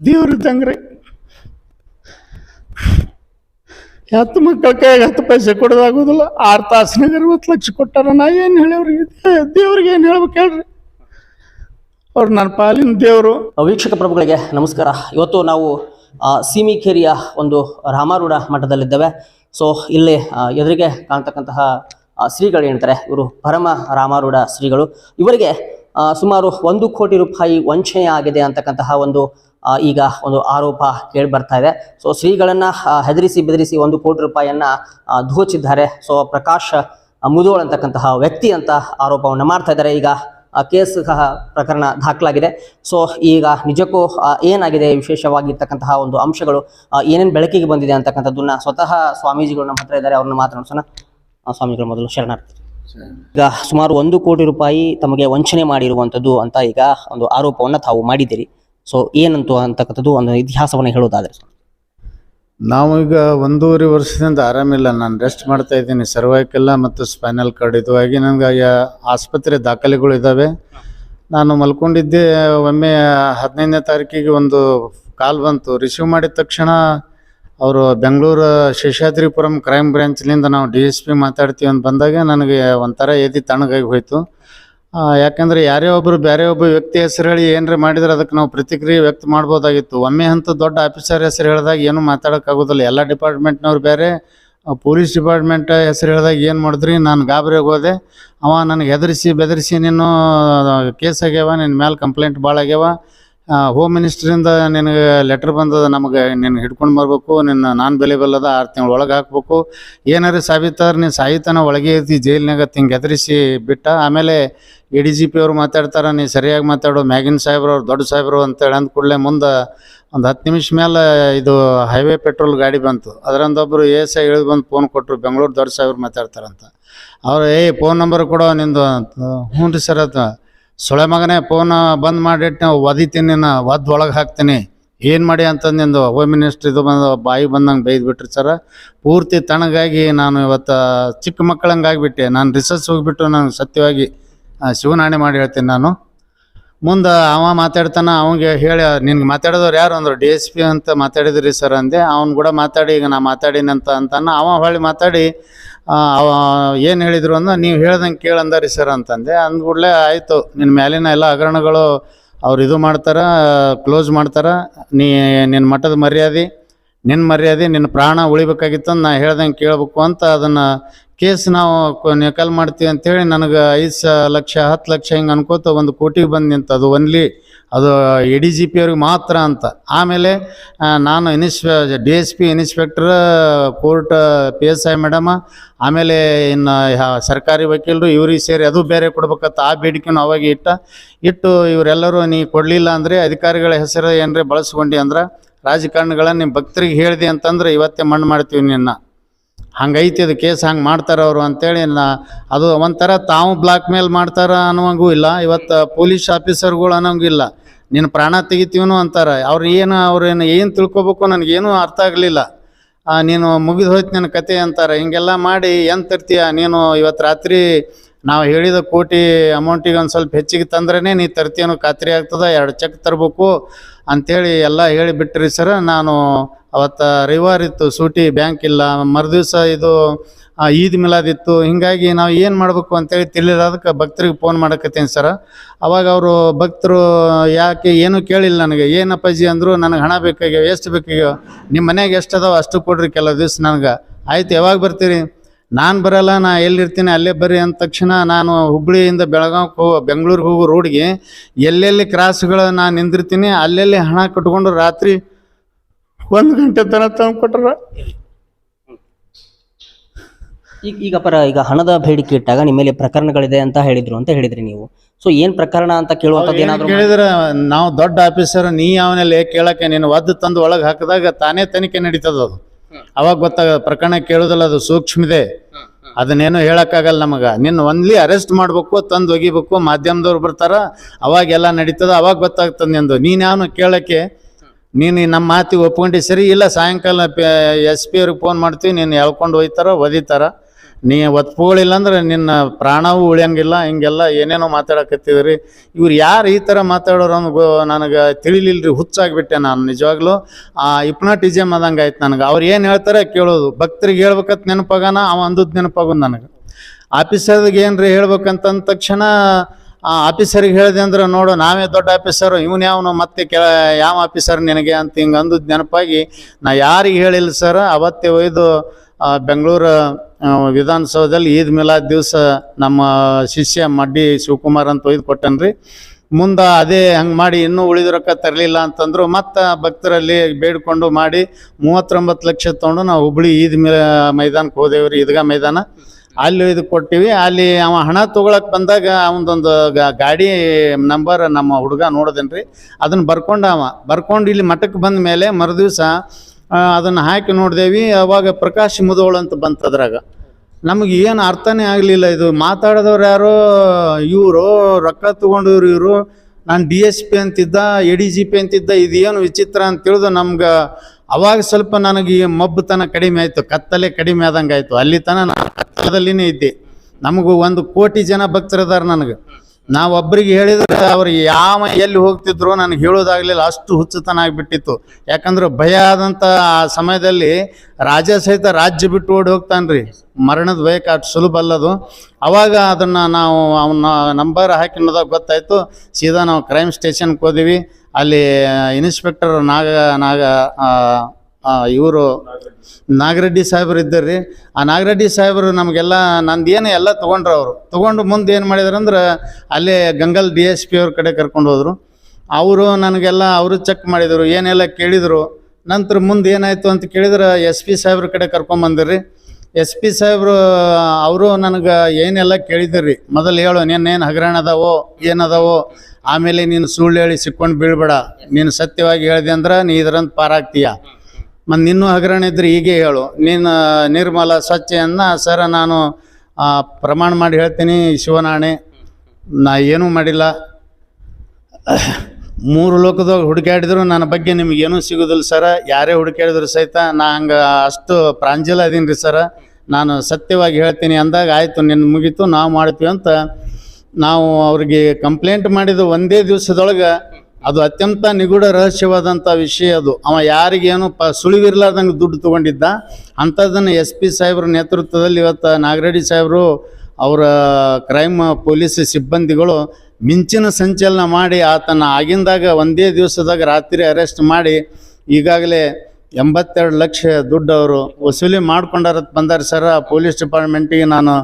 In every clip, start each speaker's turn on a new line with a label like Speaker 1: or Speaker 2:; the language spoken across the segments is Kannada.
Speaker 1: ದೇವ್ರ ಇದ್ದಂಗ್ರಿ. ಹತ್ತು ಮಕ್ಕಳ ಕೈಗೆ ಹತ್ತು ಪೈಸೆ ಕೊಡೋದಾಗೋದಿಲ್ಲ ಆರು ತಾಸಿನಾಗ ಅರವತ್ತು ಲಕ್ಷ ಕೊಟ್ಟಾರ, ನಾ ಏನು ಹೇಳವ್ರಿಗೆ ದೇವ್ರಿಗೆ ಏನು ಹೇಳ್ಬೇಕು ಹೇಳ್ರಿ. ಅವ್ರು ನನ್ನ ಪಾಲಿನ ದೇವರು.
Speaker 2: ವೀಕ್ಷಕ ಪ್ರಭುಗಳಿಗೆ ನಮಸ್ಕಾರ. ಇವತ್ತು ನಾವು ಸೀಮಿಕೇರಿಯ ಒಂದು ರಾಮಾರೂಢ ಮಠದಲ್ಲಿದ್ದೇವೆ. ಸೊ, ಇಲ್ಲಿ ಎದುರಿಗೆ ಕಾಣ್ತಕ್ಕಂತಹ ಶ್ರೀಗಳು ಹೇಳ್ತಾರೆ ಇವರು ಪರಮ ರಾಮಾರೂಢ ಶ್ರೀಗಳು. ಇವರಿಗೆ ಸುಮಾರು ಒಂದು ಕೋಟಿ ರೂಪಾಯಿ ವಂಚನೆ ಆಗಿದೆ ಅಂತಕ್ಕಂತಹ ಒಂದು ಈಗ ಒಂದು ಆರೋಪ ಕೇಳಿ ಬರ್ತಾ ಇದೆ. ಸೊ ಶ್ರೀಗಳನ್ನ ಹೆದರಿಸಿ ಬೆದರಿಸಿ ಒಂದು ಕೋಟಿ ರೂಪಾಯಿಯನ್ನ ದೋಚಿದ್ದಾರೆ. ಸೊ ಪ್ರಕಾಶ್ ಮುದೋಳ್ ಅಂತಕ್ಕಂತಹ ವ್ಯಕ್ತಿ ಅಂತ ಆರೋಪವನ್ನು ಮಾಡ್ತಾ ಇದ್ದಾರೆ. ಈಗ ಕೇಸ್ ಪ್ರಕರಣ ದಾಖಲಾಗಿದೆ. ಸೊ ಈಗ ನಿಜಕ್ಕೂ ಏನಾಗಿದೆ ವಿಶೇಷವಾಗಿರ್ತಕ್ಕಂತಹ ಒಂದು ಅಂಶಗಳು? ಏನೇನು ಬೆಳಕಿಗೆ ಬಂದಿದೆ ಅಂತಕ್ಕಂಥದ್ದನ್ನ ಸ್ವತಃ ಸ್ವಾಮೀಜಿಗಳು ನಮ್ಮ ಹತ್ರ ಇದ್ದಾರೆ. ಅವ್ರನ್ನ ಮಾತನಾಡಿಸೋಣ ಸ್ವಾಮಿಗಳು ಮೊದಲು ಶರಣಾರ್ಥಿ. ಈಗ ಸುಮಾರು ಒಂದು ಕೋಟಿ ರೂಪಾಯಿ ತಮಗೆ ವಂಚನೆ ಮಾಡಿರುವಂಥದ್ದು ಅಂತ ಈಗ ಒಂದು ಆರೋಪವನ್ನು ತಾವು ಮಾಡಿದ್ದೀರಿ. ಸೊ ಏನಂತು ಅಂತಕ್ಕಂಥದ್ದು ಒಂದು ಇತಿಹಾಸವನ್ನು ಹೇಳೋದಾದ್ರೆ.
Speaker 1: ನಾವೀಗ ಒಂದೂವರೆ ವರ್ಷದಿಂದ ಆರಾಮಿಲ್ಲ. ನಾನು ರೆಸ್ಟ್ ಮಾಡ್ತಾ ಇದ್ದೀನಿ. ಸರ್ವೈಕಲ್ಲ ಮತ್ತು ಸ್ಪೈನಲ್ ಕಾರ್ಡ್ ಇದು. ಹಾಗೆ ನನಗೆ ಆಸ್ಪತ್ರೆ ದಾಖಲೆಗಳು ಇದ್ದಾವೆ ನಾನು ಮಲ್ಕೊಂಡಿದ್ದೆ ಒಮ್ಮೆ ಹದಿನೈದನೇ ತಾರೀಕಿಗೆ ಒಂದು ಕಾಲ್ ಬಂತು. ರಿಸೀವ್ ಮಾಡಿದ ತಕ್ಷಣ ಅವರು ಬೆಂಗಳೂರು ಶೇಷಾದ್ರಿಪುರಂ ಕ್ರೈಮ್ ಬ್ರಾಂಚ್ಲಿಂದ ನಾವು ಡಿ ಎಸ್ ಪಿ ಮಾತಾಡ್ತೀವಿ ಅಂತ ಬಂದಾಗ ನನಗೆ ಒಂಥರ ಎದಿ ತಣ್ಣಗಾಗಿ ಹೋಯಿತು. ಯಾಕಂದ್ರೆ ಯಾರೇ ಒಬ್ಬರು ಬೇರೆ ಒಬ್ಬ ವ್ಯಕ್ತಿ ಹೆಸರು ಹೇಳಿ ಏನ್ರ ಮಾಡಿದ್ರೆ ಅದಕ್ಕೆ ನಾವು ಪ್ರತಿಕ್ರಿಯೆ ವ್ಯಕ್ತ ಮಾಡ್ಬೋದಾಗಿತ್ತು. ಒಮ್ಮೆ ಅಂತ ದೊಡ್ಡ ಆಫೀಸರ್ ಹೆಸರು ಹೇಳಿದಾಗ ಏನು ಮಾತಾಡೋಕ್ಕಾಗೋದಿಲ್ಲ. ಎಲ್ಲ ಡಿಪಾರ್ಟ್ಮೆಂಟ್ನವ್ರು ಬೇರೆ ಪೊಲೀಸ್ ಡಿಪಾರ್ಟ್ಮೆಂಟ್ ಹೆಸರು ಹೇಳಿದಾಗ ಏನು ಮಾಡಿದ್ರಿ, ನಾನು ಗಾಬರಿಗೆ ಹೋದೆ. ಅವ ನನಗೆ ಹೆದರಿಸಿ ಬೆದರಿಸಿ ನೀನು ಕೇಸ್ ಆಗ್ಯವ ನಿನ್ನ ಮೇಲೆ ಕಂಪ್ಲೇಂಟ್ ಭಾಳ ಆಗ್ಯಾವ. ಹೋಮ್ ಮಿನಿಸ್ಟ್ರಿಂದ ನಿನಗೆ ಲೆಟ್ರ್ ಬಂದದ, ನಮಗೆ ನಿನ್ನ ಹಿಡ್ಕೊಂಡು ಬರಬೇಕು, ನಿನ್ನ ನಾನ್ ಬೆಲೆಬಲ್ ಅದ, ಆರು ತಿಂಗಳು ಒಳಗೆ ಹಾಕ್ಬೇಕು. ಏನಾರು ಸಾಬೀತಾರ, ನೀನು ಸಾಯಿತನ ಒಳಗೆ ಐತಿ ಜೈಲಿನಾಗ ತಿಂಗೆ ಹೆದರಿಸಿ ಬಿಟ್ಟ. ಆಮೇಲೆ ಎ ಡಿ ಜಿ ಪಿ ಅವರು ಮಾತಾಡ್ತಾರೆ, ನೀ ಸರಿಯಾಗಿ ಮಾತಾಡು, ಮ್ಯಾಗಿನ್ ಸಾಹೇಬ್ರು ಅವ್ರು ದೊಡ್ಡ ಸಾಹೇಬ್ರು ಅಂತೇಳಿ ಅಂದ ಕೂಡಲೇ ಮುಂದೆ ಒಂದು ಹತ್ತು ನಿಮಿಷ ಮೇಲೆ ಇದು ಹೈವೇ ಪೆಟ್ರೋಲ್ ಗಾಡಿ ಬಂತು. ಅದರಂದೊಬ್ಬರು ಎ ಎಸ್ ಐ ಇಳಿದು ಬಂದು ಫೋನ್ ಕೊಟ್ಟರು ಬೆಂಗಳೂರು ದೊಡ್ಡ ಸಾಹೇಬ್ರು ಮಾತಾಡ್ತಾರಂತ. ಅವ್ರು, ಏಯ್ ಫೋನ್ ನಂಬರ್ ಕೊಡೋ, ನಿಂದು ಹ್ಞೂ ರೀ ಸರ್ ಅದು ಸೊಳೆ ಮಗನೇ ಫೋನ್ ಬಂದ್ ಮಾಡಿಟ್ಟು ನಾವು ಒದಿತೀನಿ ನಾ ಒದ್ದು ಒಳಗೆ ಹಾಕ್ತೀನಿ. ಏನು ಮಾಡಿ ಅಂತಂದು ನಿಂದು ಹೋಮ್ ಮಿನಿಸ್ಟ್ರ್ ಇದು ಬಂದು, ಬಾಯಿ ಬಂದಂಗೆ ಬೈದು ಬಿಟ್ರಿ ಸರ. ಪೂರ್ತಿ ತಣ್ಣಗಾಗಿ ನಾನು ಇವತ್ತು ಚಿಕ್ಕ ಮಕ್ಕಳಂಗೆ ಆಗಿಬಿಟ್ಟೆ. ನಾನು ರಿಸರ್ಚ್ ಹೋಗಿಬಿಟ್ಟು ನಾನು ಸತ್ಯವಾಗಿ ಶಿವನಾಣೆ ಮಾಡಿ ಹೇಳ್ತೀನಿ ನಾನು. ಮುಂದೆ ಅವ ಮಾತಾಡ್ತಾನ, ಅವಂಗೆ ಹೇಳಿ, ನಿನ್ಗೆ ಮಾತಾಡಿದವ್ರು ಯಾರು? ಅಂದರು, ಡಿ ಎಸ್ ಪಿ ಅಂತ ಮಾತಾಡಿದ್ರಿ ಸರ್ ಅಂದೆ. ಅವ್ನು ಕೂಡ ಮಾತಾಡಿ, ಈಗ ನಾ ಮಾತಾಡಿನಂತ ಅಂತಾನ. ಅವ ಹೊಳ್ಳಿ ಮಾತಾಡಿ ಅವ ಏನು ಹೇಳಿದ್ರು ಅಂದ್ರೆ, ನೀವು ಹೇಳ್ದಂಗೆ ಕೇಳಂದರಿ ಸರ್ ಅಂತಂದೆ. ಅಂದ್ಕೂಡಲೇ ಆಯಿತು. ನಿನ್ನ ಮೇಲಿನ ಎಲ್ಲ ಹಗರಣಗಳು ಅವ್ರು ಇದು ಮಾಡ್ತಾರೆ, ಕ್ಲೋಸ್ ಮಾಡ್ತಾರೆ. ನೀ ನಿನ್ನ ಮಠದ ಮರ್ಯಾದೆ ನಿನ್ನ ಮರ್ಯಾದೆ ನಿನ್ನ ಪ್ರಾಣ ಉಳಿಬೇಕಾಗಿತ್ತು ನಾ ಹೇಳ್ದಂಗೆ ಕೇಳಬೇಕು ಅಂತ ಅದನ್ನು ಕೇಸ್ ನಾವು ನಕಲ್ ಮಾಡ್ತೀವಿ ಅಂತೇಳಿ ನನಗೆ ಐದು ಲಕ್ಷ, ಹತ್ತು ಲಕ್ಷ ಹಿಂಗೆ ಅನ್ಕೋತ ಒಂದು ಕೋಟಿಗೆ ಬಂದು ನಿಂತದು ಒನ್ಲಿ ಅದು ಎ ಡಿ ಜಿ ಪಿ ಅವ್ರಿಗೆ ಮಾತ್ರ ಅಂತ. ಆಮೇಲೆ ನಾನು ಇನ್ಸ್ಪೆ, D S P inspector, court, P S I madam, ಆಮೇಲೆ ಇನ್ನು ಸರ್ಕಾರಿ ವಕೀಲರು ಇವ್ರಿಗೆ ಸೇರಿ ಅದು ಬೇರೆ ಕೊಡ್ಬೇಕಂತ ಆ ಬೇಡಿಕೆನೂ ಅವಾಗ ಇಟ್ಟ. ಇಟ್ಟು ಇವರೆಲ್ಲರೂ ನೀ ಕೊಡಲಿಲ್ಲ ಅಂದರೆ ಅಧಿಕಾರಿಗಳ ಹೆಸರು ಏನರೇ ಬಳಸ್ಕೊಂಡು ಅಂದ್ರೆ ರಾಜಕಾರಣಿಗಳನ್ನ ಭಕ್ತರಿಗೆ ಹೇಳಿದೆ ಅಂತಂದ್ರೆ ಇವತ್ತೇ ಮಣ್ಣು ಮಾಡ್ತೀವಿ ನಿನ್ನ. ಹಂಗೈತಿ ಅದು ಕೇಸ್ ಹಂಗೆ ಮಾಡ್ತಾರೆ ಅವರು ಅಂತೇಳಿ ನಾ ಅದು ಒಂಥರ ತಾವು ಬ್ಲಾಕ್ ಮೇಲ್ ಮಾಡ್ತಾರ ಅನ್ನೋಂಗೂ ಇಲ್ಲ, ಇವತ್ತು ಪೊಲೀಸ್ ಆಫೀಸರ್ಗಳು ಅನ್ನೋಂಗೂ ಇಲ್ಲ. ನಿನ್ನ ಪ್ರಾಣ ತೆಗಿತೀವನು ಅಂತಾರೆ. ಅವ್ರು ಏನು ಅವ್ರೇನು ಏನು ತಿಳ್ಕೊಬೇಕು ನನಗೇನು ಅರ್ಥ ಆಗಲಿಲ್ಲ. ನೀನು ಮುಗಿದು ಹೋಯ್ತು ನಿನ್ನ ಕತೆ ಅಂತಾರೆ. ಹಿಂಗೆಲ್ಲ ಮಾಡಿ ಏನು ತರ್ತೀಯ ನೀನು ಇವತ್ತು ರಾತ್ರಿ ನಾವು ಹೇಳಿದ ಕೋಟಿ ಅಮೌಂಟಿಗೆ ಒಂದು ಸ್ವಲ್ಪ ಹೆಚ್ಚಿಗೆ ತಂದ್ರೇ ನೀ ತರ್ತೀನೋ ಖಾತ್ರಿ ಆಗ್ತದೆ, ಎರಡು ಚೆಕ್ ತರಬೇಕು ಅಂಥೇಳಿ ಎಲ್ಲ ಹೇಳಿ ಬಿಟ್ರಿ ಸರ್ ನಾನು ಅವತ್ತು ರವಿವಾರ ಇತ್ತು, ಸೂಟಿ ಬ್ಯಾಂಕ್ ಇಲ್ಲ, ಮರುದಿವ್ಸ ಇದು ಈದ್ ಮಿಲಾದಿತ್ತು ಹೀಗಾಗಿ ನಾವು ಏನು ಮಾಡಬೇಕು ಅಂತೇಳಿ ತಿಳಿಯೋದಕ್ಕೆ ಭಕ್ತರಿಗೆ ಫೋನ್ ಮಾಡಕತ್ತೀನಿ ಸರ ಅವಾಗ ಅವರು ಭಕ್ತರು ಯಾಕೆ ಏನು ಕೇಳಿಲ್ಲ ನನಗೆ. ಏನಪ್ಪಾಜಿ ಅಂದರು, ನನಗೆ ಹಣ ಬೇಕಾಗ್ಯಾವ, ಎಷ್ಟು ಬೇಕಾಗ್ಯಾವ? ನಿಮ್ಮ ಮನೆಗೆ ಎಷ್ಟು ಅದಾವ? ಅಷ್ಟು ಕೊಡ್ರಿ ಕೆಲವು ದಿವ್ಸ ನನಗೆ. ಆಯ್ತು, ಯಾವಾಗ ಬರ್ತೀರಿ? ನಾನು ಬರಲ್ಲ ನಾ ಎಲ್ಲಿರ್ತೀನಿ ಅಲ್ಲೇ ಬರ್ರಿ ಅಂದ ತಕ್ಷಣ ನಾನು ಹುಬ್ಬಳ್ಳಿಯಿಂದ ಬೆಳಗಾವ್ಗೆ ಹೋಗೋ ಬೆಂಗಳೂರಿಗೆ ಹೋಗೋ ರೋಡ್ಗೆ ಎಲ್ಲೆಲ್ಲಿ ಕ್ರಾಸ್ಗಳು ನಾನು ನಿಂದಿರ್ತೀನಿ ಅಲ್ಲೆಲ್ಲಿ ಹಣ ಕಟ್ಕೊಂಡು ರಾತ್ರಿ ಒಂದು ಗಂಟೆ ತನಕ ತಂದು ಕೊಟ್ರ.
Speaker 2: ಈಗ ಈಗ ಪರ ಈಗ ಹಣದ ಬೇಡಿಕೆ ಇಟ್ಟಾಗ ನಿಮ್ಮ ಮೇಲೆ ಪ್ರಕರಣಗಳಿದೆ ಅಂತ ಹೇಳಿದ್ರು ಅಂತ ಹೇಳಿದ್ರಿ ನೀವು. ಸೊ ಏನ್ ಪ್ರಕರಣ ಅಂತ ಕೇಳುವಂಥದ್ದು ಏನಾದರೂ
Speaker 1: ಕೇಳಿದ್ರೆ ನಾವು ದೊಡ್ಡ ಆಫೀಸರ್ ನೀ ಅವನಲ್ಲಿ ಕೇಳಕ್ಕೆ ನೀನು ಒದ್ದು ತಂದು ಒಳಗೆ ಹಾಕಿದಾಗ ತಾನೇ ತನಿಖೆ ನಡೀತದ ಅದು ಅವಾಗ ಗೊತ್ತಾಗ ಪ್ರಕರಣ ಕೇಳೋದಲ್ಲ, ಅದು ಸೂಕ್ಷ್ಮಿದೆ ಅದನ್ನೇನು ಹೇಳಕ್ಕಾಗಲ್ಲ ನಮಗ. ನಿನ್ನ ಒನ್ಲಿ ಅರೆಸ್ಟ್ ಮಾಡ್ಬೇಕು, ತಂದು ಒಗಿಬೇಕು, ಮಾಧ್ಯಮದವ್ರು ಬರ್ತಾರ ಅವಾಗ ಎಲ್ಲ ನಡೀತದ, ಅವಾಗ ಗೊತ್ತಾಗ್ತದ ನಿಂದು. ನೀನು ಯಾವನು ಕೇಳಕ್ಕೆ, ನೀನು ನಮ್ಮ ಮಾತಿಗೆ ಒಪ್ಕೊಂಡಿ ಸರಿ ಇಲ್ಲ, ಸಾಯಂಕಾಲ ಎಸ್ ಪಿ ಅವ್ರಿಗೆ ಫೋನ್ ಮಾಡ್ತೀವಿ, ನೀನು ಎಳ್ಕೊಂಡು ಹೋಯ್ತಾರ, ಒದಿತಾರ. ನೀ ಒತ್ಪುಗಳಿಲ್ಲ ಅಂದ್ರೆ ನಿನ್ನ ಪ್ರಾಣವೂ ಉಳಿಯಂಗಿಲ್ಲ, ಹಿಂಗೆಲ್ಲ ಏನೇನೋ ಮಾತಾಡಕತ್ತಿದ್ರಿ. ಇವ್ರು ಯಾರು ಈ ಥರ ಮಾತಾಡೋರು ಅನ್ನೋ ನನಗೆ ತಿಳಿಲಿಲ್ರಿ, ಹುಚ್ಚಾಗಿಬಿಟ್ಟೆ ನಾನು ನಿಜವಾಗ್ಲೂ. ಆ ಇಪ್ನಾಟಿಸಮ್ ಆದಂಗೆ ಆಯ್ತು ನನಗೆ. ಅವ್ರು ಏನು ಹೇಳ್ತಾರೆ ಕೇಳೋದು. ಭಕ್ತರಿಗೆ ಹೇಳ್ಬೇಕಂತ ನೆನಪಾಗನ, ಅವ ಅಂದದ್ದು ನೆನಪಾಗು ನನಗೆ. ಆಫೀಸರ್ಗೆ ಏನ್ರಿ ಹೇಳ್ಬೇಕಂತ ಅಂದ ತಕ್ಷಣ, ಆ ಆಫೀಸರಿಗೆ ಹೇಳಿದೆ ಅಂದ್ರೆ ನೋಡು, ನಾವೇ ದೊಡ್ಡ ಆಫೀಸರು, ಇವನು ಯಾವನು ಮತ್ತೆ ಕೆಳ, ಯಾವ ಆಫೀಸರ್ ನಿನಗೆ ಅಂತ ಹಿಂಗೆ ಅಂದದ್ದು ನೆನಪಾಗಿ, ನಾ ಯಾರಿಗೆ ಹೇಳಿಲ್ಲ ಸರ್, ಅವತ್ತೇ ಒಯ್ದು ಬೆಂಗಳೂರು ವಿಧಾನಸೌಧದಲ್ಲಿ ಈದ್ ಮಿಲಾದ್ ದಿವಸ ನಮ್ಮ ಶಿಷ್ಯ ಮಡ್ಡಿ ಶಿವಕುಮಾರ್ ಅಂತ ಒಯ್ದು ಕೊಟ್ಟನ್ರಿ. ಮುಂದೆ ಅದೇ ಹಂಗೆ ಮಾಡಿ ಇನ್ನೂ ಉಳಿದ ರೊಕ್ಕ ತರಲಿಲ್ಲ ಅಂತಂದ್ರು ಮತ್ತು ಭಕ್ತರಲ್ಲಿ ಬೇಡ್ಕೊಂಡು ಮಾಡಿ ಮೂವತ್ತೊಂಬತ್ತು ಲಕ್ಷ ತೊಗೊಂಡು ನಾವು ಹುಬ್ಳಿ ಈದ್ ಮೈದಾನಕ್ಕೆ ರೀ ಈದ್ಗಾ ಮೈದಾನ. ಅಲ್ಲಿ ಇದು ಕೊಟ್ಟಿವಿ. ಅಲ್ಲಿ ಅವ ಹಣ ತೊಗೊಳಕ್ ಬಂದಾಗ ಅವನದೊಂದು ಗಾಡಿ ನಂಬರ್ ನಮ್ಮ ಹುಡುಗ ನೋಡಿದನ್ರಿ. ಅದನ್ನ ಬರ್ಕೊಂಡ ಅವ. ಬರ್ಕೊಂಡು ಇಲ್ಲಿ ಮಠಕ್ಕೆ ಬಂದ ಮೇಲೆ ಮರುದಿವ್ಸ ಅದನ್ನು ಹಾಕಿ ನೋಡಿದೇವಿ. ಅವಾಗ ಪ್ರಕಾಶ್ ಮುದೋಳು ಅಂತ ಬಂತು ಅದ್ರಾಗ. ನಮಗೆ ಏನು ಅರ್ಥನೇ ಆಗಲಿಲ್ಲ ಇದು. ಮಾತಾಡಿದವ್ರು ಯಾರೋ, ಇವರು, ರೊಕ್ಕ ತೊಗೊಂಡವ್ರು ಇವರು, ನಾನು ಡಿ ಎಸ್ ಪಿ ಅಂತಿದ್ದ, ಎ ಡಿ ಜಿ ಪಿ ಅಂತಿದ್ದ, ಇದೇನು ವಿಚಿತ್ರ ಅಂತ ತಿಳಿದು ನಮ್ಗೆ ಅವಾಗ ಸ್ವಲ್ಪ ನನಗೆ ಈ ಮಬ್ಬತನ ಕಡಿಮೆ ಆಯಿತು. ಕತ್ತಲೆ ಕಡಿಮೆ ಆದಂಗೆ ಆಯಿತು ಅಲ್ಲಿ ತನಕ ನಾನು ಕತ್ತಲದಲ್ಲಿನೇ ಇದ್ದೆ. ನಮಗೂ ಒಂದು ಕೋಟಿ ಜನ ಭಕ್ತರಿದ್ದಾರೆ ನನಗೆ. ನಾವು ಒಬ್ಬರಿಗೆ ಹೇಳಿದ್ರೆ ಅವ್ರು ಯಾವ ಎಲ್ಲಿ ಹೋಗ್ತಿದ್ರು ನನಗೆ ಹೇಳೋದಾಗಲಿಲ್ಲ, ಅಷ್ಟು ಹುಚ್ಚುತನ ಆಗಿಬಿಟ್ಟಿತ್ತು. ಯಾಕಂದ್ರೆ ಭಯ ಆದಂಥ ಆ ಸಮಯದಲ್ಲಿ ರಾಜ ಸಹಿತ ರಾಜ್ಯ ಬಿಟ್ಟು ಓಡಿ ಹೋಗ್ತಾನ್ರಿ. ಮರಣದ ಭಯಕ್ಕೆ ಅಷ್ಟು ಸುಲಭ ಅಲ್ಲದು. ಅವಾಗ ಅದನ್ನು ನಾವು ಅವನ್ನ ನಂಬರ್ ಹಾಕಿನ್ನೋದಾಗ ಗೊತ್ತಾಯಿತು. ಸೀದಾ ನಾವು ಕ್ರೈಮ್ ಸ್ಟೇಷನ್ಗೆ ಹೋದಿವಿ. ಅಲ್ಲಿ ಇನ್ಸ್ಪೆಕ್ಟರ್ ನಾಗ ನಾಗ ಇವರು ನಾಗರೆಡ್ಡಿ ಸಾಹೇಬರು ರೀ. ಆ ನಾಗರೆಡ್ಡಿ ಸಾಹೇಬರು ನಮಗೆಲ್ಲ ನಂದೇನು ಎಲ್ಲ ತೊಗೊಂಡ್ರು ಅವರು. ತೊಗೊಂಡು ಮುಂದೆ ಏನು ಮಾಡಿದ್ರು ಅಂದ್ರೆ ಅಲ್ಲೇ ಗಂಗಲ್ ಡಿ ಎಸ್ ಪಿ ಅವ್ರ ಕಡೆ ಕರ್ಕೊಂಡು ಹೋದರು. ಅವರು ನನಗೆಲ್ಲ, ಅವರು ಚೆಕ್ ಮಾಡಿದರು, ಏನೆಲ್ಲ ಕೇಳಿದರು. ನಂತರ ಮುಂದೆ ಏನಾಯಿತು ಅಂತ ಕೇಳಿದ್ರೆ ಎಸ್ ಪಿ ಸಾಹೇಬ್ರ ಕಡೆ ಕರ್ಕೊಂಬಂದಿರ್ರಿ ಎಸ್ ಪಿ ಸಾಹೇಬರು, ಅವರು ನನಗೆ ಏನೆಲ್ಲ ಕೇಳಿದ್ರಿ ಮೊದಲು ಹೇಳು ನಿನ್ನೇನು ಹಗರಣ ಅದಾವೋ? ಏನದಾವೋ ಆಮೇಲೆ ನೀನು ಸುಳ್ಳು ಹೇಳಿ ಸಿಕ್ಕೊಂಡು ಬೀಳ್ಬೇಡ. ನೀನು ಸತ್ಯವಾಗಿ ಹೇಳಿದೆ ಅಂದ್ರೆ ನೀ ಇದರಂತ ಪಾರಾಗ್ತೀಯ. ಮತ್ತು ನಿನ್ನೂ ಹಗರಣ ಇದ್ರೆ ಹೀಗೆ ಹೇಳು. ನಿನ್ನ ನಿರ್ಮಲ ಸ್ವಚ್ಛೆಯನ್ನು ಸರ ನಾನು ಪ್ರಮಾಣ ಮಾಡಿ ಹೇಳ್ತೀನಿ ಶಿವನಾಣೆ. ನಾ ಏನೂ ಮಾಡಿಲ್ಲ. ಮೂರು ಲೋಕದಾಗ ಹುಡುಕಾಡಿದ್ರು ನನ್ನ ಬಗ್ಗೆ ನಿಮಗೇನೂ ಸಿಗೋದಿಲ್ಲ ಸರ. ಯಾರೇ ಹುಡುಕಾಡಿದ್ರು ಸಹಿತ ನಾ ಹಂಗೆ ಅಷ್ಟು ಪ್ರಾಂಜಲ ಅದೀನಿ ರೀ ಸರ. ನಾನು ಸತ್ಯವಾಗಿ ಹೇಳ್ತೀನಿ ಅಂದಾಗ, ಆಯಿತು ನಿನ್ನ ಮುಗೀತು, ನಾವು ಮಾಡ್ತೀವಿ ಅಂತ ನಾವು ಅವ್ರಿಗೆ ಕಂಪ್ಲೇಂಟ್ ಮಾಡಿದ ಒಂದೇ ದಿವಸದೊಳಗೆ ಅದು ಅತ್ಯಂತ ನಿಗೂಢ ರಹಸ್ಯವಾದಂಥ ವಿಷಯ ಅದು. ಅವ ಯಾರಿಗೇನು ಪ ಸುಳಿವಿರ್ಲಾರ್ದಂಗೆ ದುಡ್ಡು ತೊಗೊಂಡಿದ್ದ, ಅಂಥದ್ದನ್ನು ಎಸ್ ಪಿ ಸಾಹೇಬ್ರ ನೇತೃತ್ವದಲ್ಲಿ ಇವತ್ತು ನಾಗರೆಡ್ಡಿ ಸಾಹೇಬರು ಅವರ ಕ್ರೈಮ್ ಪೊಲೀಸ್ ಸಿಬ್ಬಂದಿಗಳು ಮಿಂಚಿನ ಸಂಚಲನ ಮಾಡಿ ಆತನ ಆಗಿಂದಾಗ ಒಂದೇ ದಿವಸದಾಗ ರಾತ್ರಿ ಅರೆಸ್ಟ್ ಮಾಡಿ ಈಗಾಗಲೇ ಎಂಬತ್ತೆರಡು ಲಕ್ಷ ದುಡ್ಡು ಅವರು ವಸೂಲಿ ಮಾಡ್ಕೊಂಡಾರತ್ ಬಂದಾರೆ ಸರ್. ಪೊಲೀಸ್ ಡಿಪಾರ್ಟ್ಮೆಂಟಿಗೆ ನಾನು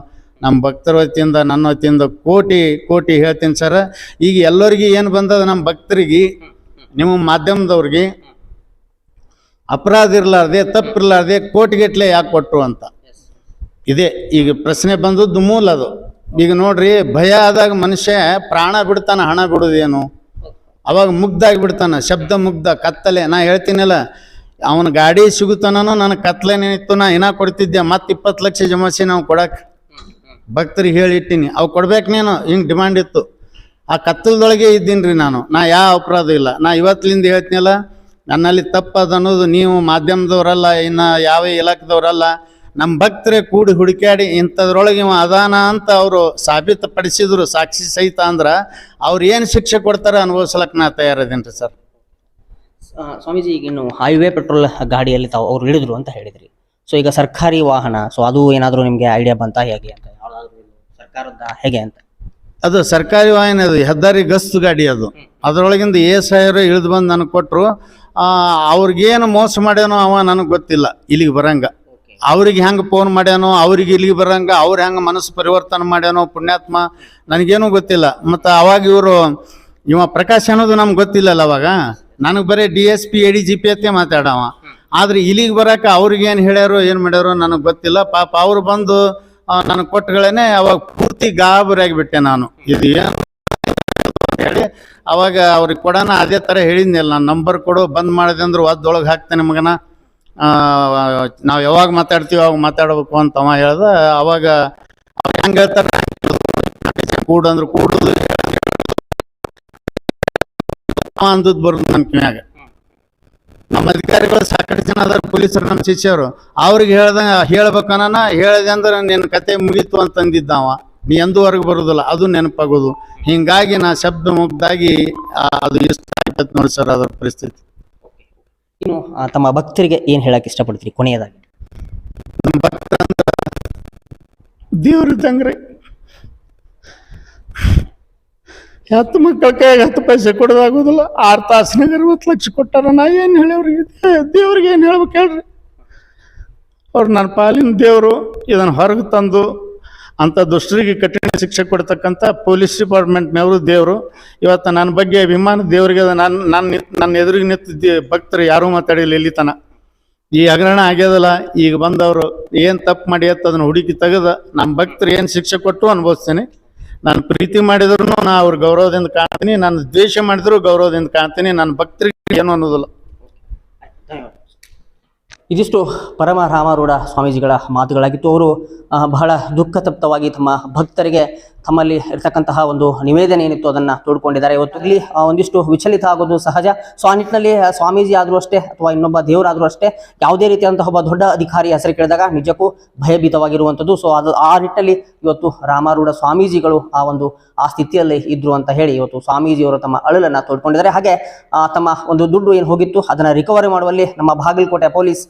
Speaker 1: ನಮ್ಮ ಭಕ್ತರ ವತಿಯಿಂದ, ನನ್ನ ವತಿಯಿಂದ ಕೋಟಿ ಕೋಟಿ ಹೇಳ್ತೀನಿ ಸರ್. ಈಗ ಎಲ್ಲರಿಗೆ ಏನು ಬಂದದ ನಮ್ಮ ಭಕ್ತರಿಗೆ, ನಿಮ್ಮ ಮಾಧ್ಯಮದವ್ರಿಗೆ, ಅಪರಾಧ ಇರಲಾರ್ದೆ ತಪ್ಪಿರಲಾರ್ದೆ ಕೋಟಿಗಟ್ಟಲೆ ಯಾಕೆ ಕೊಟ್ಟರು ಅಂತ. ಇದೇ, ಈಗ ಪ್ರಶ್ನೆ ಬಂದದ್ದು ಮೂಲ ಅದು. ಈಗ ನೋಡ್ರಿ, ಭಯ ಆದಾಗ ಮನುಷ್ಯ ಪ್ರಾಣ ಬಿಡ್ತಾನೆ, ಹಣ ಬಿಡೋದೇನು? ಅವಾಗ ಮುಗ್ದಾಗಿ ಬಿಡ್ತಾನೆ, ಶಬ್ದ ಮುಗ್ಧ ಕತ್ತಲೆ. ನಾ ಹೇಳ್ತೀನಲ್ಲ, ಅವನ ಗಾಡಿ ಸಿಗುತ್ತಾನೋ ನನಗೆ ಇತ್ತು ನಾ ಇನ್ನೂ ಕೊಡ್ತಿದ್ದೆ, ಮತ್ತೆ ಇಪ್ಪತ್ತು ಲಕ್ಷ ಜಮಾಸಿ ನಾವು ಕೊಡಕ್ಕೆ ಭಕ್ತರಿಗೆ ಹೇಳಿಟ್ಟಿನಿ ಅವು ಕೊಡ್ಬೇಕು ನೀನು, ಹಿಂಗೆ ಡಿಮ್ಯಾಂಡ್ ಇತ್ತು. ಆ ಕತ್ತಲದೊಳಗೆ ಇದ್ದೀನಿ ರೀ ನಾನು. ನಾ ಯಾವ ಅಪರಾಧ ಇಲ್ಲ. ನಾ ಇವತ್ತಿನಿಂದ ಹೇಳ್ತೀನಲ್ಲ, ನನ್ನಲ್ಲಿ ತಪ್ಪದು ಅನ್ನೋದು ನೀವು ಮಾಧ್ಯಮದವರಲ್ಲ, ಇನ್ನು ಯಾವ ಇಲಾಖೆದವರಲ್ಲ. ನಮ್ಮ ಭಕ್ತರೇ ಕೂಡಿ ಹುಡುಕಾಡಿ ಇಂಥದ್ರೊಳಗೆ ಇವ ಅದಾನ ಅಂತ ಅವರು ಸಾಬೀತುಪಡಿಸಿದ್ರು. ಸಾಕ್ಷಿ ಸಹಿತ ಅಂದ್ರೆ ಅವ್ರು ಏನು ಶಿಕ್ಷೆ ಕೊಡ್ತಾರೆ ಅನುಭವಿಸ್ಲಕ್ಕೆ ನಾ ತಯಾರದೇನು ರೀ ಸರ್
Speaker 2: ಸ್ವಾಮೀಜಿ, ಈಗ ಇನ್ನು ಹೈವೇ ಪೆಟ್ರೋಲ್ ಗಾಡಿಯಲ್ಲಿ ತಾವು ಅವ್ರು ಹಿಡಿದ್ರು ಅಂತ ಹೇಳಿದ್ರಿ. ಸೊ ಈಗ ಸರ್ಕಾರಿ ವಾಹನ ಸೊ ಅದು ಏನಾದರೂ ನಿಮಗೆ ಐಡಿಯಾ ಬಂತ ಹೇಗೆ ಅಂತ? ಸರ್ಕಾರದ ಹೇಗೆ ಅಂತ?
Speaker 1: ಅದು ಸರ್ಕಾರಿ ವಾಹನ ಅದು ಹೆದ್ದಾರಿ ಗಸ್ತು ಗಾಡಿ ಅದು. ಅದರೊಳಗಿಂದ ಎ ಸಾವಿರ ಇಳಿದು ಬಂದು ನನಗೆ ಕೊಟ್ಟರು ಅವ್ರಿಗೇನು ಮೋಸ ಮಾಡ್ಯಾನೋ ಅವ ನನಗೆ ಗೊತ್ತಿಲ್ಲ ಇಲ್ಲಿಗೆ ಬರಂಗ. ಅವ್ರಿಗೆ ಹೆಂಗೆ ಫೋನ್ ಮಾಡ್ಯಾನೋ ಅವ್ರಿಗೆ ಇಲ್ಲಿಗೆ ಬರಂಗ ಅವ್ರು ಹೆಂಗೆ ಮನಸ್ಸು ಪರಿವರ್ತನೆ ಮಾಡ್ಯಾನೋ ಪುಣ್ಯಾತ್ಮ ನನಗೇನು ಗೊತ್ತಿಲ್ಲ. ಮತ್ತು ಅವಾಗ ಇವರು ಇವ ಪ್ರಕಾಶ್ ಅನ್ನೋದು ನಮ್ಗೆ ಗೊತ್ತಿಲ್ಲಲ್ಲ ಅವಾಗ? ನನಗೆ ಬರೀ D S P A D G P ಅತ್ತೆ ಮಾತಾಡವ. ಆದ್ರೆ ಇಲ್ಲಿಗೆ ಬರೋಕೆ ಅವ್ರಿಗೇನು ಹೇಳ್ಯಾರೋ ಏನು ಮಾಡ್ಯಾರೋ ನನಗೆ ಗೊತ್ತಿಲ್ಲ. ಪಾಪ ಅವರು ಬಂದು ನನಗೆ ಕೊಟ್ಟಗಳೇನೆ ಅವಾಗ ಪೂರ್ತಿ ಗಾಬರಿಯಾಗಿ ಬಿಟ್ಟೆ ನಾನು. ಇದು ಏನು ಹೇಳಿ, ಅವಾಗ ಅವ್ರಿಗೆ ಕೊಡೋಣ, ಅದೇ ಥರ ಹೇಳಿದ್ನಲ್ಲ, ನಾನು ನಂಬರ್ ಕೊಡು, ಬಂದ್ ಮಾಡಿದೆ ಅಂದ್ರೆ ಒದ್ದೊಳಗೆ ಹಾಕ್ತೇನೆ ಮಗನ ನಾವು ಯಾವಾಗ ಮಾತಾಡ್ತೀವಿ ಅವಾಗ ಮಾತಾಡ್ಬೇಕು ಅಂತ ಅವ ಹೇಳ್ದ. ಅವಾಗ ಅವ್ರು ಹೆಂಗೆ ಹೇಳ್ತಾರೆ ಕೂಡಂದ್ರೆ ಕೂಡುದು ಅಂದದ್ದು ಬರೋದು ನನ್ನ ಕಿವ್ಯಾಗ. ನಮ್ಮ ಅಧಿಕಾರಿಗಳು ಸಾಕಷ್ಟು ಜನ ಅದಾರ ಪೊಲೀಸರು ನಮ್ಮ ಶಿಷ್ಯರು. ಅವ್ರಿಗೆ ಹೇಳ್ದ ಹೇಳ್ಬೇಕನ್ನ ಹೇಳಿದೆ ಅಂದ್ರೆ ನಿನ್ನ ಕತೆ ಮುಗೀತು ಅಂತಂದಿದ್ದ ಅವ. ನೀ ಎಂದೂವರೆಗೂ ಬರೋದಿಲ್ಲ ಅದು ನೆನಪಾಗೋದು. ಹಿಂಗಾಗಿ ನಾ ಶಬ್ದ ಮುಗ್ದಾಗಿ ಅದು ಇಷ್ಟ ಆಯ್ತತ್ ನೋಡಿ ಸರ್ ಅದರ ಪರಿಸ್ಥಿತಿ.
Speaker 2: ಇನ್ನು ಆ, ತಮ್ಮ ಭಕ್ತರಿಗೆ ಏನು ಹೇಳಕ್ಕೆ ಇಷ್ಟಪಡ್ತೀರಿ ಕೊನೆಯದಾಗಿ?
Speaker 1: ನಮ್ಮ ಭಕ್ತ ಅಂದ್ರ ದೇವ್ರ ಇದ್ದಂಗ್ರಿ. ಹತ್ತು ಮಕ್ಕಳ ಕೈಯಾಗ ಹತ್ತು ಪೈಸೆ ಕೊಡೋದಾಗೋದಿಲ್ಲ ಆರು ತಾಸಿನಾಗ ಅರವತ್ತು ಲಕ್ಷ ಕೊಟ್ಟಾರ. ನಾ ಏನು ಹೇಳಿ ಅವ್ರಿಗೆ ದೇವ್ರಿಗೆ ಏನು ಹೇಳ್ಬೇಕು ಹೇಳ್ರಿ. ಅವ್ರು ನನ್ನ ಪಾಲಿನ ದೇವರು, ಇದನ್ನು ಹೊರಗೆ ತಂದು ಅಂಥ ದುಷ್ಟರಿಗೆ ಕಠಿಣ ಶಿಕ್ಷೆ ಕೊಡ್ತಕ್ಕಂಥ ಪೊಲೀಸ್ ಡಿಪಾರ್ಟ್ಮೆಂಟ್ನವರು ದೇವರು. ಇವತ್ತು ನನ್ನ ಬಗ್ಗೆ ಅಭಿಮಾನ ದೇವರಿಗೆ ಅದ. ನನ್ನ ನನ್ನ ನನ್ನ ಎದುರಿಗೆ ನಿಂತಿದ್ದ ಭಕ್ತರು ಯಾರೂ ಮಾತಾಡಿಲ್ಲ ಇಲ್ಲಿ ತನ. ಈ ಹಗರಣ ಆಗ್ಯದಲ್ಲ, ಈಗ ಬಂದವರು ಏನು ತಪ್ಪು ಮಾಡಿ ಅಂತ ಅದನ್ನ ಹುಡುಕಿ ತೆಗೆದ. ನಮ್ಮ ಭಕ್ತರು ಏನು ಶಿಕ್ಷೆ ಕೊಟ್ಟು ಅನುಭವಿಸ್ತೇನೆ. ನಾನು ಪ್ರೀತಿ ಮಾಡಿದ್ರು ನಾ ಅವ್ರ ಗೌರವದಿಂದ ಕಾಣ್ತೀನಿ ನಾನು ದ್ವೇಷ ಮಾಡಿದ್ರು ಗೌರವದಿಂದ ಕಾಣ್ತೀನಿ, ನನ್ನ ಭಕ್ತರಿಗೆ ಏನು ಅನ್ನೋದಿಲ್ಲ.
Speaker 2: ಇದಿಷ್ಟು ಪರಮ ರಾಮಾರೂಢ ಸ್ವಾಮೀಜಿಗಳ ಮಾತುಗಳಾಗಿತ್ತು. ಅವರು ಬಹಳ ದುಃಖ ತಪ್ತವಾಗಿ ತಮ್ಮ ಭಕ್ತರಿಗೆ ತಮ್ಮಲ್ಲಿ ಇರ್ತಕ್ಕಂತಹ ಒಂದು ನಿವೇದನೆ ಏನಿತ್ತು ಅದನ್ನು ತೋಡ್ಕೊಂಡಿದ್ದಾರೆ. ಇವತ್ತು ಇಲ್ಲಿ ಒಂದಿಷ್ಟು ವಿಚಲಿತ ಆಗೋದು ಸಹಜ. ಸೊ ಆ ನಿಟ್ಟಿನಲ್ಲಿ ಸ್ವಾಮೀಜಿ ಆದರೂ ಅಷ್ಟೇ ಅಥವಾ ಇನ್ನೊಬ್ಬ ದೇವರಾದರೂ ಅಷ್ಟೇ ಯಾವುದೇ ರೀತಿಯಾದಂತಹ ಒಬ್ಬ ದೊಡ್ಡ ಅಧಿಕಾರಿ ಹೆಸರು ಕೇಳಿದಾಗ ನಿಜಕ್ಕೂ ಭಯಭೀತವಾಗಿರುವಂಥದ್ದು. ಸೊ ಅದು ಆ ನಿಟ್ಟಿನಲ್ಲಿ ಇವತ್ತು ರಾಮಾರೂಢ ಸ್ವಾಮೀಜಿಗಳು ಆ ಒಂದು, ಆ ಸ್ಥಿತಿಯಲ್ಲಿ ಇದ್ರು ಅಂತ ಹೇಳಿ ಇವತ್ತು ಸ್ವಾಮೀಜಿಯವರು ತಮ್ಮ ಅಳಲನ್ನು ತೋಡ್ಕೊಂಡಿದ್ದಾರೆ. ಹಾಗೆ ತಮ್ಮ ಒಂದು ದುಡ್ಡು ಏನು ಹೋಗಿತ್ತು ಅದನ್ನು ರಿಕವರಿ ಮಾಡುವಲ್ಲಿ ನಮ್ಮ ಬಾಗಲಕೋಟೆ ಪೊಲೀಸ್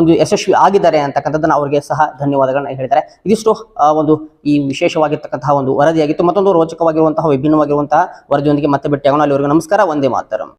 Speaker 2: ಒಂದು ಯಶಸ್ವಿ ಆಗಿದ್ದಾರೆ ಅಂತಕ್ಕಂಥದ್ದನ್ನು ಅವರಿಗೆ ಸಹ ಧನ್ಯವಾದಗಳನ್ನ ಹೇಳಿದ್ದಾರೆ. ಇದಿಷ್ಟು ಒಂದು ಈ ವಿಶೇಷವಾಗಿರ್ತಕ್ಕಂತಹ ಒಂದು ವರದಿಯಾಗಿತ್ತು. ಮತ್ತೊಂದು ರೋಚಕವಾಗಿರುವಂತಹ ವಿಭಿನ್ನವಾಗಿರುವಂತಹ ವರದಿಯೊಂದಿಗೆ ಮತ್ತೆ ಭೇಟಿಯಾಗೋಣ. ಅಲ್ಲಿವರೆಗೂ ನಮಸ್ಕಾರ. ಒಂದೇ ಮಾತರಂ.